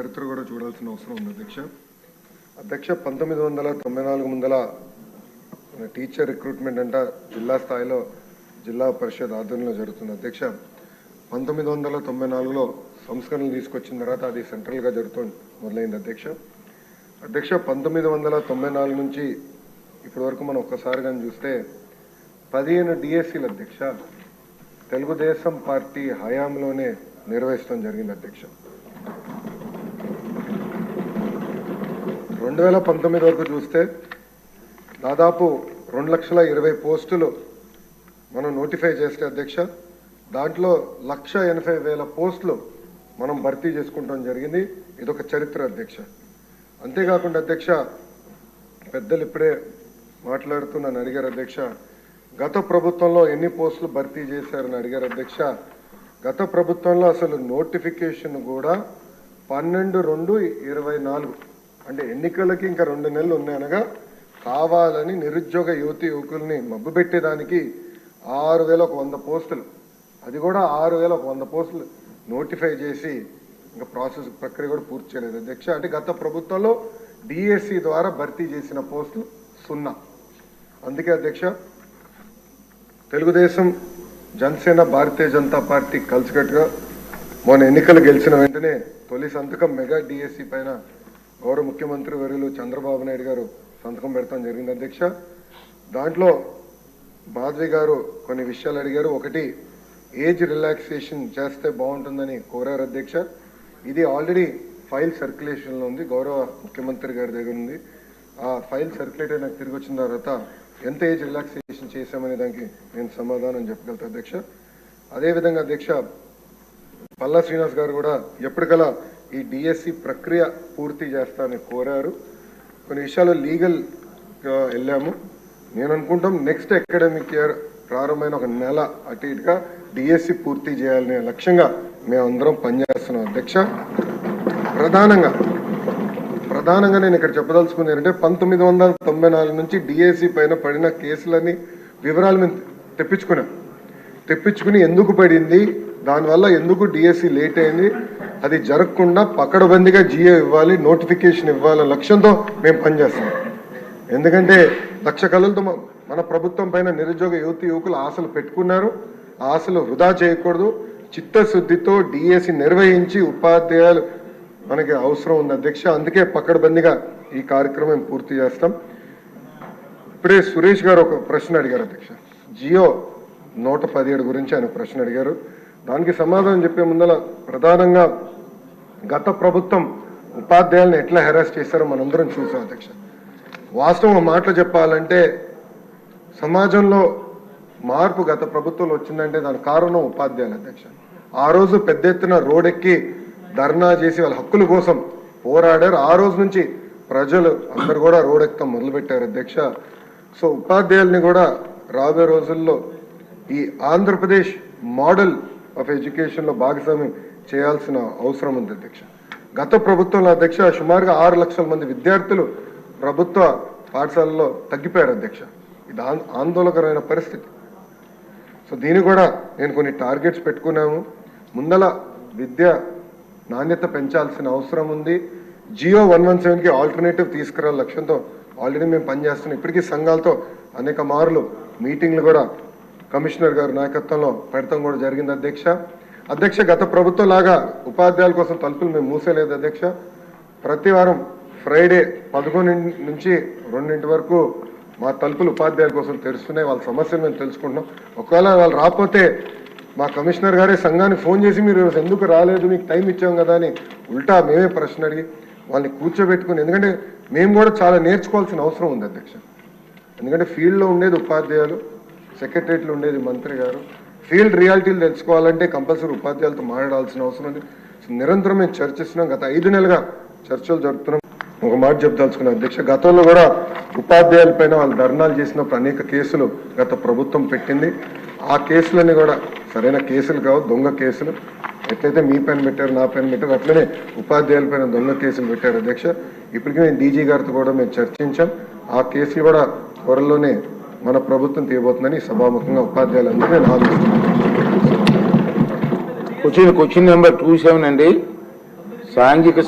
చరిత్ర కూడా చూడాల్సిన అవసరం ఉంది అధ్యక్ష. అధ్యక్ష పంతొమ్మిది వందల తొంభై నాలుగు ముందల మన టీచర్ రిక్రూట్మెంట్ అంట జిల్లా స్థాయిలో జిల్లా పరిషత్ ఆధ్వర్యంలో జరుగుతుంది అధ్యక్ష. పంతొమ్మిది వందల తొంభై నాలుగులో సంస్కరణలు తీసుకొచ్చిన తర్వాత అది సెంట్రల్గా జరుగుతుంది మొదలైంది అధ్యక్ష. అధ్యక్ష పంతొమ్మిది వందల తొంభై నాలుగు నుంచి ఇప్పటి వరకు మనం ఒక్కసారి కానీ చూస్తే పదిహేను డిఎస్సీలు అధ్యక్ష. తెలుగుదేశం పార్టీ హయాంలోనే నిర్వహించడం జరిగింది అధ్యక్ష. రెండు వేల పంతొమ్మిది వరకు చూస్తే దాదాపు రెండు లక్షల ఇరవై పోస్టులు మనం నోటిఫై చేస్తే అధ్యక్ష దాంట్లో లక్ష ఎనభై వేల పోస్టులు మనం భర్తీ చేసుకుంటాం జరిగింది. ఇదొక చరిత్ర అధ్యక్ష. అంతేకాకుండా అధ్యక్ష పెద్దలు ఇప్పుడే మాట్లాడుతూ నన్ను అడిగారు అధ్యక్ష గత ప్రభుత్వంలో ఎన్ని పోస్టులు భర్తీ చేశారని అడిగారు అధ్యక్ష గత ప్రభుత్వంలో అసలు నోటిఫికేషన్ కూడా పన్నెండు రెండు ఇరవై నాలుగు. అంటే ఎన్నికలకి ఇంకా రెండు నెలలు ఉన్నాయనగా కావాలని నిరుద్యోగ యువతి యువకుల్ని మబ్బుపెట్టేదానికి ఆరు వేల ఒక వంద పోస్టులు. అది కూడా ఆరు వేల ఒక వంద పోస్టులు నోటిఫై చేసి ఇంకా ప్రాసెస్ ప్రక్రియ కూడా పూర్తి చేయలేదు. అధ్యక్ష అంటే గత ప్రభుత్వంలో డిఎస్సి ద్వారా భర్తీ చేసిన పోస్టులు సున్నా. అందుకే అధ్యక్ష తెలుగుదేశం జనసేన భారతీయ జనతా పార్టీ కలిసికట్టుగా మొన్న ఎన్నికలు గెలిచిన వెంటనే తొలి సంతకం మెగా డిఎస్సి పైన గౌరవ ముఖ్యమంత్రి వర్యులు చంద్రబాబు నాయుడు గారు సంతకం పెడతాం జరిగింది అధ్యక్ష. దాంట్లో మాధవి గారు కొన్ని విషయాలు అడిగారు. ఒకటి ఏజ్ రిలాక్సేషన్ చేస్తే బాగుంటుందని కోరారు అధ్యక్ష. ఇది ఆల్రెడీ ఫైల్ సర్క్యులేషన్లో ఉంది. గౌరవ ముఖ్యమంత్రి గారి దగ్గర ఉంది. ఆ ఫైల్ సర్క్యులేట్ అయినా తిరిగి వచ్చిన తర్వాత ఎంత ఏజ్ రిలాక్సేషన్ చేశామనే దానికి నేను సమాధానం చెప్పగలుగుతా అధ్యక్ష. అదేవిధంగా అధ్యక్ష పల్లా శ్రీనివాస్ గారు కూడా ఎప్పటికలా ఈ డిఎస్సి ప్రక్రియ పూర్తి చేస్తానని కోరారు. కొన్ని విషయాలు లీగల్ వెళ్ళాము. నేను అనుకుంటాం నెక్స్ట్ అకాడమిక్ ఇయర్ ప్రారంభమైన ఒక నెల అటు ఇటుగా డిఎస్సి పూర్తి చేయాలనే లక్ష్యంగా మేమందరం పనిచేస్తున్నాం. అధ్యక్ష ప్రధానంగా ప్రధానంగా నేను ఇక్కడ చెప్పదలుచుకుంది ఏంటంటే పంతొమ్మిది వందల తొంభై నాలుగు నుంచి డిఎస్సి పైన పడిన కేసులని వివరాలు మేము తెప్పించుకున్నాం. తెప్పించుకుని ఎందుకు పడింది? దానివల్ల ఎందుకు డిఎస్సి లేట్ అయింది? అది జరగకుండా పకడబందిగా జియో ఇవ్వాలి నోటిఫికేషన్ ఇవ్వాలనే లక్ష్యంతో మేము పనిచేస్తాం. ఎందుకంటే లక్ష కళలతో మన ప్రభుత్వం పైన నిరుద్యోగ యువతి యువకులు ఆశలు పెట్టుకున్నారు. ఆశలు వృధా చేయకూడదు. చిత్తశుద్ధితో డిఎస్సి నిర్వహించి ఉపాధ్యాయులు మనకి అవసరం ఉంది అధ్యక్ష. అందుకే పకడ్బందీగా ఈ కార్యక్రమం పూర్తి చేస్తాం. ఇప్పుడే సురేష్ గారు ఒక ప్రశ్న అడిగారు అధ్యక్ష. జియో నూట పదిహేడు గురించి ఆయన ప్రశ్న అడిగారు. దానికి సమాధానం చెప్పే ముందల ప్రధానంగా గత ప్రభుత్వం ఉపాధ్యాయులను ఎట్లా హెరాస్ చేశారో మనందరం చూసాం అధ్యక్ష. వాస్తవం మాటలు చెప్పాలంటే సమాజంలో మార్పు గత ప్రభుత్వంలో వచ్చిందంటే దాని కారణం ఉపాధ్యాయులు అధ్యక్ష. ఆ రోజు పెద్ద ఎత్తున రోడెక్కి ధర్నా చేసి వాళ్ళ హక్కుల కోసం పోరాడారు. ఆ రోజు నుంచి ప్రజలు అందరు కూడా రోడెక్కడం మొదలుపెట్టారు అధ్యక్ష. సో ఉపాధ్యాయుల్ని కూడా రాబోయే రోజుల్లో ఈ ఆంధ్రప్రదేశ్ మోడల్ ఆఫ్ ఎడ్యుకేషన్లో భాగస్వామ్యం చేయాల్సిన అవసరం ఉంది అధ్యక్ష. గత ప్రభుత్వంలో అధ్యక్ష సుమారుగా ఆరు లక్షల మంది విద్యార్థులు ప్రభుత్వ పాఠశాలలో తగ్గిపోయారు అధ్యక్ష. ఇది ఆందోళనకరమైన పరిస్థితి. సో దీన్ని కూడా నేను కొన్ని టార్గెట్స్ పెట్టుకున్నాము. ముందల విద్య నాణ్యత పెంచాల్సిన అవసరం ఉంది. జియో వన్ వన్ సెవెన్కి ఆల్టర్నేటివ్ తీసుకురా లక్ష్యంతో ఆల్రెడీ మేము పనిచేస్తున్నాం. ఇప్పటికీ సంఘాలతో అనేక మార్లు మీటింగ్లు కూడా కమిషనర్ గారి నాయకత్వంలో పెడతాం కూడా జరిగింది అధ్యక్ష. అధ్యక్ష గత ప్రభుత్వం లాగా ఉపాధ్యాయుల కోసం తలుపులు మేము మూసేలేదు అధ్యక్ష. ప్రతి వారం ఫ్రైడే పదకొండు నుంచి రెండింటి వరకు మా తలుపులు ఉపాధ్యాయుల కోసం తెరుస్తున్నాయి. వాళ్ళ సమస్యలు మేము తెలుసుకుంటున్నాం. ఒకవేళ వాళ్ళు రాకపోతే మా కమిషనర్ గారే సంఘానికి ఫోన్ చేసి మీరు ఈరోజు ఎందుకు రాలేదు మీకు టైం ఇచ్చాం కదా అని ఉల్టా మేమే ప్రశ్న అడిగి వాళ్ళని కూర్చోబెట్టుకుని ఎందుకంటే మేము కూడా చాలా నేర్చుకోవాల్సిన అవసరం ఉంది అధ్యక్ష. ఎందుకంటే ఫీల్డ్లో ఉండేది ఉపాధ్యాయులు. సెక్రటరియట్లో ఉండేది మంత్రి గారు. ఫీల్డ్ రియాలిటీలు తెలుసుకోవాలంటే కంపల్సరీ ఉపాధ్యాయులతో మాట్లాడాల్సిన అవసరం ఉంది. నిరంతరం మేము చర్చిస్తున్నాం. గత ఐదు నెలలుగా చర్చలు జరుపుతున్నాం. ఒక మాట చెప్దాల్చుకున్న అధ్యక్ష గతంలో కూడా ఉపాధ్యాయుల పైన వాళ్ళు ధర్నాలు చేసినప్పుడు అనేక కేసులు గత ప్రభుత్వం పెట్టింది. ఆ కేసులన్నీ కూడా సరైన కేసులు కావు దొంగ కేసులు. ఎట్లయితే మీ పైన పెట్టారు నా పైన పెట్టారు అట్లనే ఉపాధ్యాయుల పైన దొంగ కేసులు పెట్టారు అధ్యక్ష. ఇప్పటికీ మేము డీజీ గారితో కూడా మేము చర్చించాం. ఆ కేసులు కూడా త్వరలోనే మన ప్రభుత్వం తీయబోతుందని సభాముఖంగా ఉపాధ్యాయులందరూ నేను ఆలోచిస్తున్నాను question question number two seven అండి సాంఘిక